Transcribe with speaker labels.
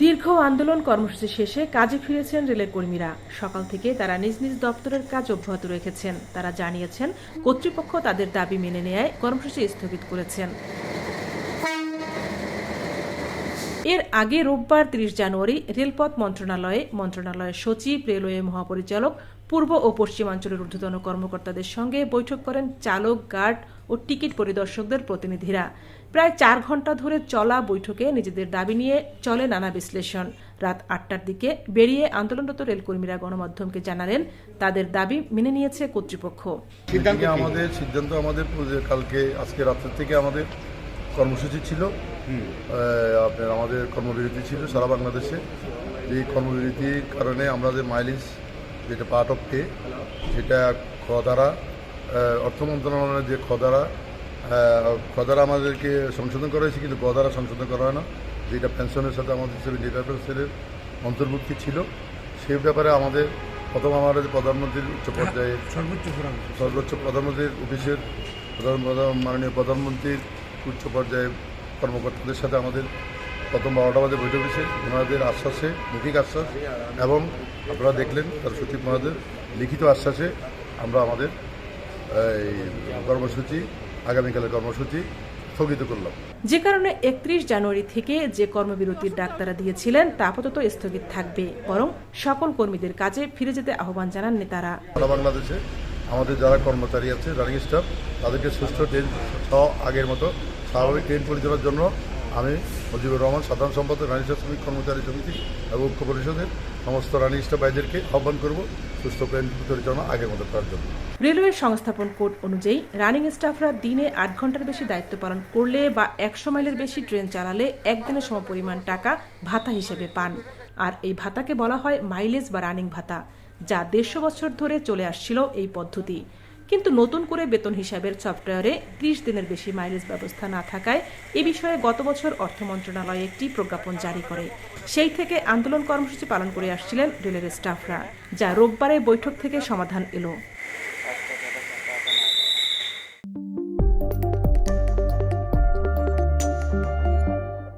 Speaker 1: দীর্ঘ আন্দোলন কর্মসূচি শেষে কাজে ফিরেছেন রেলের কর্মীরা। সকাল থেকে তারা নিজ নিজ দপ্তরের কাজ অব্যাহত রেখেছেন। তারা জানিয়েছেন, কর্তৃপক্ষ তাদের দাবি মেনে নেয় কর্মসূচি স্থগিত করেছেন। এর আগে রোববার তিরিশ জানুয়ারি রেলপথ মন্ত্রণালয়ে মন্ত্রণালয়ের সচিব, রেলওয়ে মহাপরিচালক পূর্ব ও পশ্চিমাঞ্চলের ঊর্ধ্বতন কর্মকর্তাদের সঙ্গে বৈঠক করেন চালক গার্ড ও টিকিট পরিদর্শকদের প্রতিনিধিরা। প্রায় চার ঘণ্টা ধরে চলা বৈঠকে নিজেদের দাবি নিয়ে চলে নানা বিশ্লেষণ। রাত আটটার দিকে বেরিয়ে আন্দোলনরত রেলকর্মীরা গণমাধ্যমকে জানালেন তাদের দাবি মেনে নিয়েছে কর্তৃপক্ষ।
Speaker 2: সিদ্ধান্ত আমাদের সিদ্ধান্ত আমাদের কালকে আজকে রাত্রের থেকে আমাদের কর্মসূচি ছিল। আপনার আমাদের কর্মবিরতি ছিল সারা বাংলাদেশে। এই কর্মবিরতির কারণে আমরা যে মাইলিস যেটা পার্ট অফ পে সেটা খদারা অর্থ মন্ত্রণালয়ের যে খদারা খদারা আমাদেরকে সংশোধন করা হয়েছে কিন্তু গদারা সংশোধন করা হয় না। যেটা পেনশনের সাথে আমাদের হিসেবে পার্সেন্টের অন্তর্ভুক্তি ছিল সেই ব্যাপারে আমাদের প্রথম আমাদের প্রধানমন্ত্রীর উচ্চ পর্যায়ে
Speaker 3: সর্বোচ্চ
Speaker 2: সর্বোচ্চ প্রধানমন্ত্রীর অফিসের প্রধান প্রধান মাননীয় প্রধানমন্ত্রীর উচ্চ পর্যায়ে কর্মকর্তাদের সাথে আমাদের প্রথম বারোটা বাজে বৈঠক হয়েছে। ওনাদের আশ্বাসে মৌখিক আশ্বাস এবং আপনারা দেখলেন তার সচিব মহাদের লিখিত আশ্বাসে আমরা আমাদের এই কর্মসূচি আগামীকালের কর্মসূচি স্থগিত করলাম।
Speaker 1: যে কারণে একত্রিশ জানুয়ারি থেকে যে কর্মবিরতির ডাক তারা দিয়েছিলেন তা আপাতত স্থগিত থাকবে। বরং সকল কর্মীদের কাজে ফিরে যেতে আহ্বান জানান নেতারা।
Speaker 2: বাংলাদেশে আমাদের যারা কর্মচারী আছে রানিং স্টাফ তাদেরকে সুস্থ ট্রেন সহ আগের মতো স্বাভাবিক ট্রেন পরিচালনার জন্য আমি মুজিবুর রহমান, সাধারণ সম্পাদক, রানী শ্রমিক কর্মচারী সমিতি এবং ঐক্য পরিষদের সমস্ত রানিং স্টাফ ভাইদেরকে আহ্বান করব সুস্থ ট্রেন পরিচালনা আগের মতো করার জন্য।
Speaker 1: রেলওয়ে সংস্থাপন কোড অনুযায়ী রানিং স্টাফরা দিনে আট ঘণ্টার বেশি দায়িত্ব পালন করলে বা একশো মাইলের বেশি ট্রেন চালালে একদিনের সমপরিমাণ টাকা ভাতা হিসেবে পান। আর এই ভাতাকে বলা হয় মাইলেজ বা রানিং ভাতা, যা দেড়শো বছর ধরে চলে আসছিল এই পদ্ধতি। কিন্তু নতুন করে বেতন হিসাবের সফটওয়্যারে ত্রিশ দিনের বেশি মাইলেজ ব্যবস্থা না থাকায় এ বিষয়ে গত বছর অর্থ মন্ত্রণালয় একটি প্রজ্ঞাপন জারি করে। সেই থেকে আন্দোলন কর্মসূচি পালন করে আসছিলেন রেলের স্টাফরা, যা রোববারে বৈঠক থেকে সমাধান এলো।